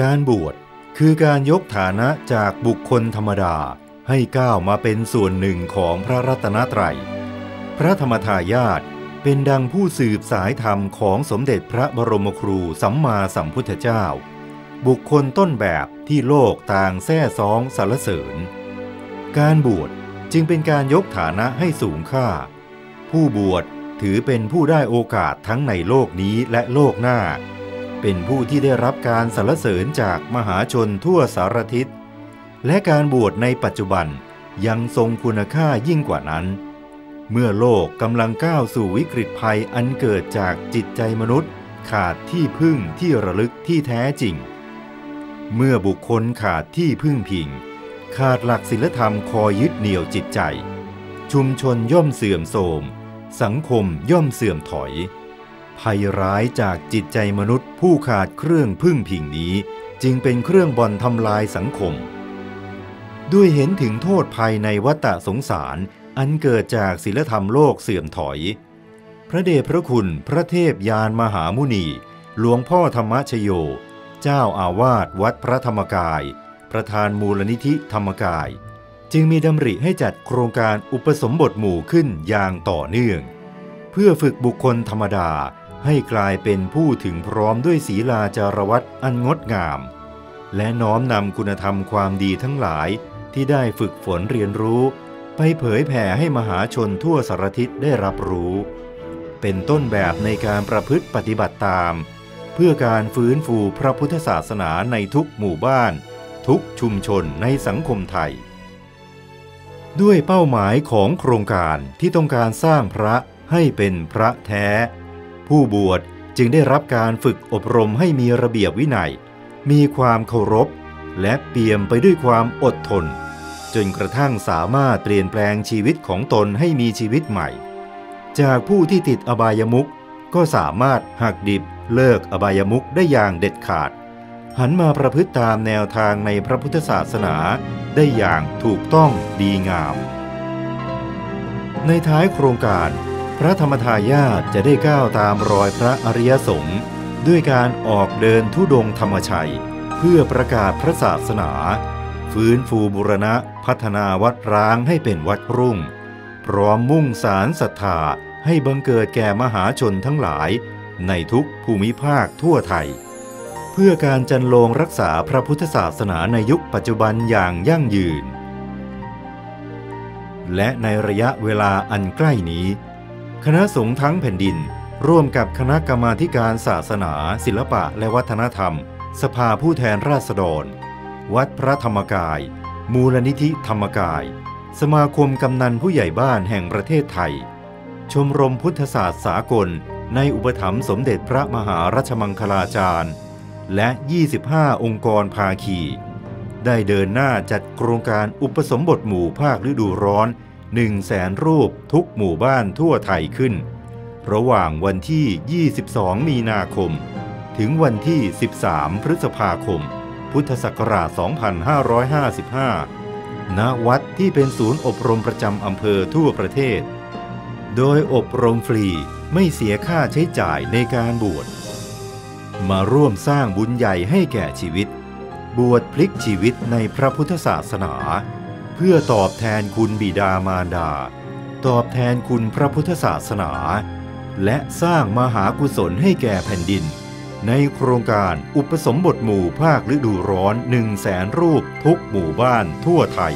การบวชคือการยกฐานะจากบุคคลธรรมดาให้ก้าวมาเป็นส่วนหนึ่งของพระรัตนตรัย พระธรรมทายาทเป็นดังผู้สืบสายธรรมของสมเด็จพระบรมครูสัมมาสัมพุทธเจ้า บุคคลต้นแบบที่โลกต่างแท้ซองสรรเสริญ การบวชจึงเป็นการยกฐานะให้สูงค่า ผู้บวชถือเป็นผู้ได้โอกาสทั้งในโลกนี้และโลกหน้า เป็นผู้ที่ได้รับการสรรเสริญจากมหาชนทั่วสารทิศ และการบวชในปัจจุบันยังทรงคุณค่ายิ่งกว่านั้น เมื่อโลกกำลังก้าวสู่วิกฤตภัยอันเกิดจากจิตใจมนุษย์ ขาดที่พึ่งที่ระลึกที่แท้จริง เมื่อบุคคลขาดที่พึ่งพิง ขาดหลักศีลธรรมคอยยึดเหนี่ยวจิตใจ ชุมชนย่อมเสื่อมโทรมสังคมย่อมเสื่อมถอย ภัยร้ายจากจิตใจมนุษย์ผู้ขาดเครื่องพึ่งพิงนี้ จึงเป็นเครื่องบอนทำลายสังคม ด้วยเห็นถึงโทษภัยในวัฏสงสารอันเกิดจากศีลธรรมโลกเสื่อมถอย พระเดชพระคุณพระเทพยานมหามุนี หลวงพ่อธรรมชโย เจ้าอาวาสวัดพระธรรมกาย ประธานมูลนิธิธรรมกาย จึงมีดำริให้จัดโครงการอุปสมบทหมู่ขึ้นอย่างต่อเนื่อง เพื่อฝึกบุคคลธรรมดา ให้กลายเป็นผู้ถึงพร้อมด้วยศีลาจารวัตอันงดงาม และน้อมนำคุณธรรมความดีทั้งหลายที่ได้ฝึกฝนเรียนรู้ ไปเผยแผ่ให้มหาชนทั่วสารทิศได้รับรู้ เป็นต้นแบบในการประพฤติปฏิบัติตาม เพื่อการฟื้นฟูพระพุทธศาสนาในทุกหมู่บ้าน ทุกชุมชนในสังคมไทย ด้วยเป้าหมายของโครงการที่ต้องการสร้างพระให้เป็นพระแท้ ผู้บวชจึงได้รับการฝึกอบรมให้มีระเบียบวินัย มีความเคารพ และเปี่ยมไปด้วยความอดทน จนกระทั่งสามารถเปลี่ยนแปลงชีวิตของตนให้มีชีวิตใหม่ จากผู้ที่ติดอบายมุขก็สามารถหักดิบเลิกอบายมุขได้อย่างเด็ดขาด หันมาประพฤติตามแนวทางในพระพุทธศาสนาได้อย่างถูกต้องดีงาม ในท้ายโครงการ พระธรรมทายาทจะได้ก้าวตามรอยพระอริยสงฆ์ด้วยการออกเดินทุดงธรรมชัย เพื่อประกาศพระศาสนา ฟื้นฟูบุรณะพัฒนาวัดร้างให้เป็นวัดรุ่ง พร้อมมุ่งสารศรัทธาให้บังเกิดแก่มหาชนทั้งหลาย ในทุกภูมิภาคทั่วไทย เพื่อการจันโลงรักษาพระพุทธศาสนาในยุคปัจจุบันอย่างยั่งยืน และในระยะเวลาอันใกล้นี้ คณะสงฆ์ทั้งแผ่นดิน ร่วมกับคณะกรรมาธิการศาสนา ศิลปะและวัฒนธรรม สภาผู้แทนราษฎร วัดพระธรรมกาย มูลนิธิธรรมกาย สมาคมกำนันผู้ใหญ่บ้านแห่งประเทศไทย ชมรมพุทธศาสตร์สากล ในอุปถัมภ์สมเด็จพระมหารัชมังคลาจารย์ และ 25 องค์กรภาคี ได้เดินหน้าจัดโครงการอุปสมบทหมู่ภาคฤดูร้อน 1แสนรูปทุกหมู่บ้านทั่วไทยขึ้น ระหว่างวันที่ 22 มีนาคม ถึงวันที่ 13 พฤษภาคม พุทธศักราช 2555 ณ วัดที่เป็นศูนย์อบรมประจำอำเภอทั่วประเทศ โดยอบรมฟรีไม่เสียค่าใช้จ่ายในการบวช มาร่วมสร้างบุญใหญ่ให้แก่ชีวิต บวชพลิกชีวิตในพระพุทธศาสนา พื่อตอบแทนคุณบิดามารดา ตอบแทนคุณพระพุทธศาสนา และสร้างมหากุศลให้แก่แผ่นดิน ในโครงการอุปสมบทหมู่ภาคฤดูร้อน1 0 0 0 0แสนรูปทุกหมู่บ้านทั่วไทย